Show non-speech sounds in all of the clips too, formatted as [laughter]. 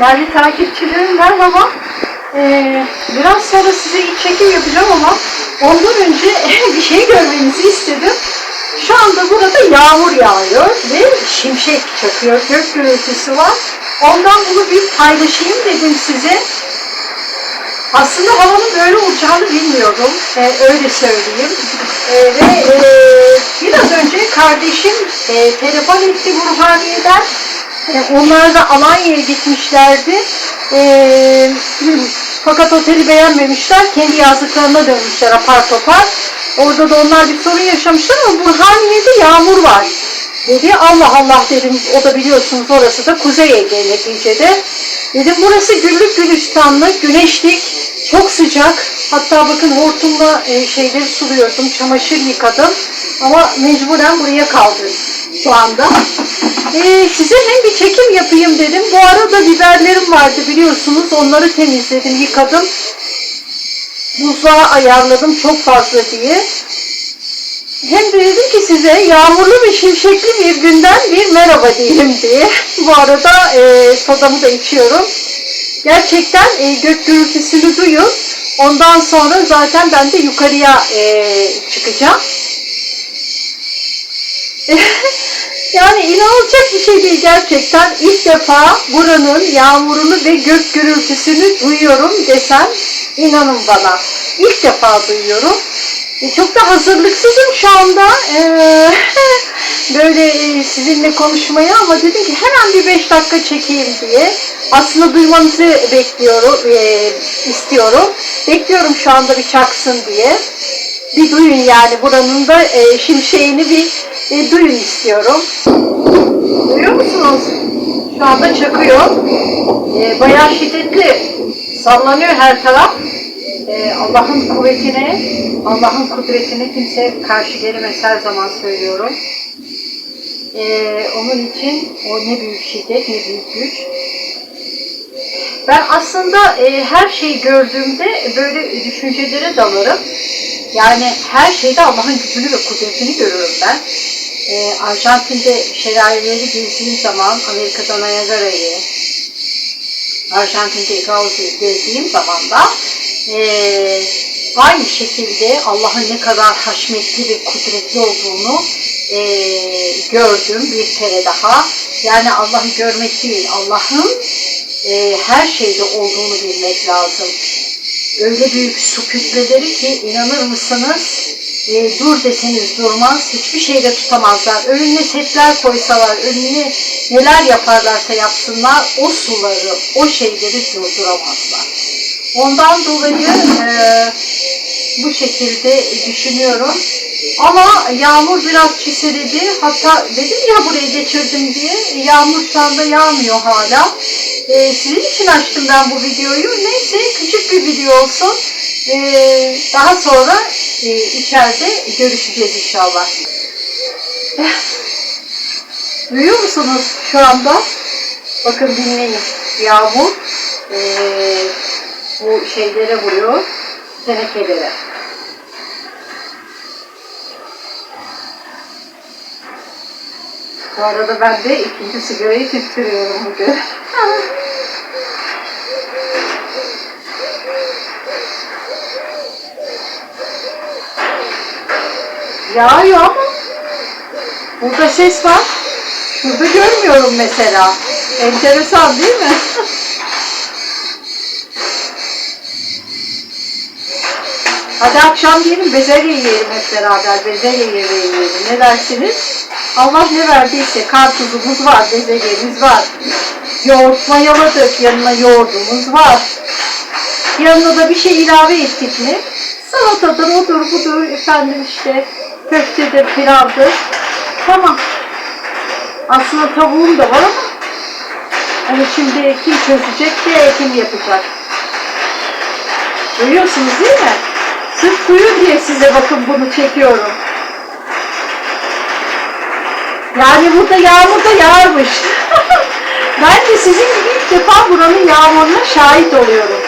Yani takipçilerim merhaba. Ee, biraz sonra size ilk çekim yapacağım ama ondan önce [laughs] bir şey görmenizi istedim. Şu anda burada yağmur yağıyor ve şimşek çakıyor, gök gürültüsü var. Ondan bunu bir paylaşayım dedim size. Aslında havanın böyle olacağını bilmiyordum. Ee, öyle söyleyeyim. Ee, ve e, biraz önce kardeşim e, telefon etti Burhaniye'den. Onlar da Alanya'ya gitmişlerdi. E, fakat oteli beğenmemişler. Kendi yazlıklarına dönmüşler apar topar. Orada da onlar bir sorun yaşamışlar ama Burhaniye'de yağmur var dedi. Allah Allah dedim. O da biliyorsunuz orası da Kuzey Ege neticede. Dedim burası güllük gülistanlı, güneşlik, çok sıcak. Hatta bakın hortumla e, şeyleri suluyordum, çamaşır yıkadım. Ama mecburen buraya kaldım şu anda. E, size hem bir çekim yapayım dedim. Bu arada biberlerim vardı biliyorsunuz. Onları temizledim, yıkadım. Buzluğa ayarladım çok fazla diye. Hem de dedim ki size yağmurlu ve şimşekli bir günden bir merhaba diyelim diye. [laughs] Bu arada e, sodamı da içiyorum. Gerçekten e, gök gürültüsünü duyun. Ondan sonra zaten ben de yukarıya e, çıkacağım. [laughs] yani inanılacak bir şey değil gerçekten. İlk defa buranın yağmurunu ve gök gürültüsünü duyuyorum desem inanın bana. İlk defa duyuyorum. E, Çok da hazırlıksızım şu anda. Ee, [laughs] böyle e, sizinle konuşmaya ama dedim ki hemen bir beş dakika çekeyim diye. Aslında duymanızı bekliyorum, e, istiyorum. Bekliyorum şu anda bir çaksın diye. Bir duyun yani buranın da e, şimşeğini bir e, duyun istiyorum. Duyuyor musunuz? Şu anda çakıyor. E, bayağı şiddetli. Sallanıyor her taraf. Ee, Allah'ın kuvvetine, Allah'ın kudretine kimse karşı gelemez her zaman söylüyorum. Ee, onun için o ne büyük şiddet, ne büyük güç. Ben aslında e, her şeyi gördüğümde böyle düşüncelere dalarım. Yani her şeyde Allah'ın gücünü ve kudretini görüyorum ben. Ee, Arjantin'de şelaleleri gezdiğim zaman Amerika'da Niagara'yı, Arjantin'de Gauzy'yi gezdiğim zaman da ee, aynı şekilde Allah'ın ne kadar haşmetli ve kudretli olduğunu ee, gördüm bir kere daha. Yani Allah'ı görmek değil, Allah'ın ee, her şeyde olduğunu bilmek lazım. Öyle büyük su kütleleri ki inanır mısınız ee, dur deseniz durmaz, hiçbir şeyde tutamazlar. Önüne setler koysalar, önüne neler yaparlarsa yapsınlar, o suları, o şeyleri durduramazlar. Ondan dolayı e, bu şekilde düşünüyorum. Ama yağmur biraz çiseledi. Hatta dedim ya buraya geçirdim diye. Yağmur şu anda yağmıyor hala. E, sizin için açtım ben bu videoyu. Neyse küçük bir video olsun. E, daha sonra e, içeride görüşeceğiz inşallah. [sighs] Duyuyor musunuz şu anda? Bakın dinleyin. Yağmur. Eee bu şeylere vuruyor, tenekelere. Bu arada ben de ikinci sigarayı tüttürüyorum bugün. Yağıyor ama burada ses var. Şurada görmüyorum mesela. Enteresan değil mi? Hadi akşam yiyelim, bezelye yiyelim hep beraber. Bezelye yemeği yiyelim. Ne dersiniz? Allah ne verdiyse karpuzumuz var, bezelyemiz var. Yoğurt mayaladık, yanına yoğurdumuz var. Yanına da bir şey ilave ettik mi? Salatadır, odur, budur, efendim işte köftedir, pilavdır. Tamam. Aslında tavuğum da var ama hani şimdi kim çözecek de kim yapacak? Görüyorsunuz değil mi? Sırf kuyu diye size bakın bunu çekiyorum. Yani burada yağmur da yağarmış. ben de sizin gibi ilk defa buranın yağmuruna şahit oluyorum.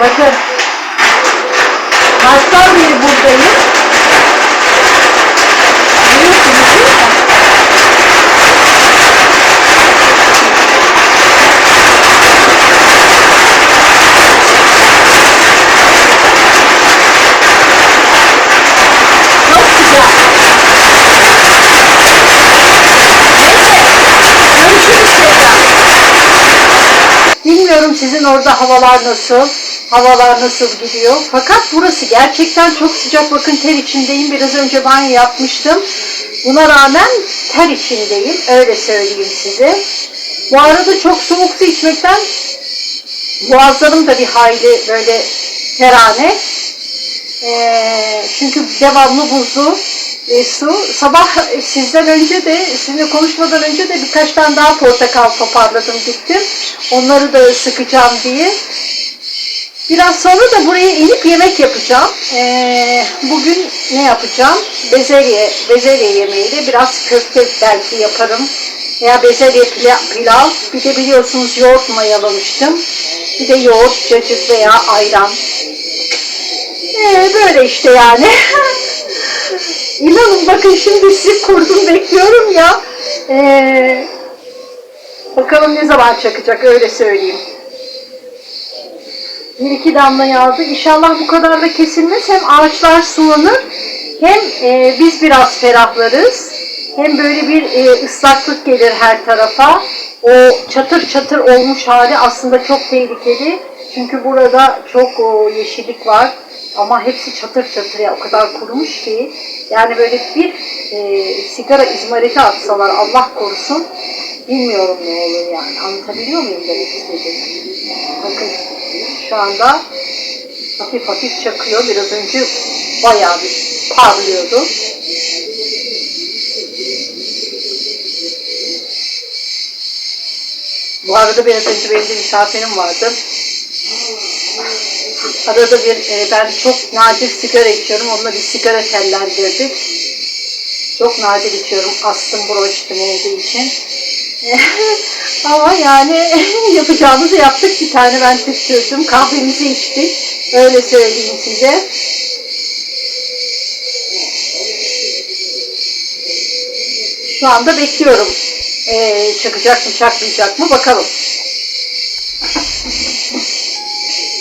Bakın. Mart'tan beri buradayım. Görüyorsunuz değil mi? Bilmiyorum sizin orada havalar nasıl, havalar nasıl gidiyor. Fakat burası gerçekten çok sıcak. Bakın ter içindeyim. Biraz önce banyo yapmıştım. Buna rağmen ter içindeyim. Öyle söyleyeyim size. Bu arada çok soğuk su içmekten boğazlarım da bir hayli böyle terane. Ee, çünkü devamlı buzlu e, su. Sabah e, sizden önce de, sizinle konuşmadan önce de birkaç tane daha portakal toparladım gittim. Onları da sıkacağım diye. Biraz sonra da buraya inip yemek yapacağım. Ee, bugün ne yapacağım? Bezelye, bezelye yemeğiyle biraz köfte belki yaparım. Veya bezelye pila- pilav. Bir de biliyorsunuz yoğurt mayalamıştım. Bir de yoğurt, cacık veya ayran. Ee, böyle işte yani. [laughs] İnanın bakın şimdi sizi kurdum bekliyorum ya. Ee, bakalım ne zaman çakacak öyle söyleyeyim. Bir iki damla yağdı. İnşallah bu kadar da kesilmez. Hem ağaçlar sulanır hem e, biz biraz ferahlarız. Hem böyle bir e, ıslaklık gelir her tarafa. O çatır çatır olmuş hali aslında çok tehlikeli. Çünkü burada çok o, yeşillik var. Ama hepsi çatır çatır ya o kadar kurumuş ki. Yani böyle bir e, sigara izmariti atsalar Allah korusun bilmiyorum ne olur yani. Anlatabiliyor muyum demek istediğimi? Bakın şu anda hafif hafif çakıyor. Biraz önce bayağı bir parlıyordu. Bu arada biraz önce benim de misafirim vardı. Arada bir, e, ben çok nadir sigara içiyorum. Onunla bir sigara tellendirdik. Çok nadir içiyorum. Astım bronşitim olduğu için. [laughs] Ama yani [laughs] yapacağımızı yaptık. Bir tane ben tüttürdüm. Kahvemizi içtik. Öyle söyleyeyim size. Şu anda bekliyorum. Ee, çakacak mı çakmayacak mı bakalım.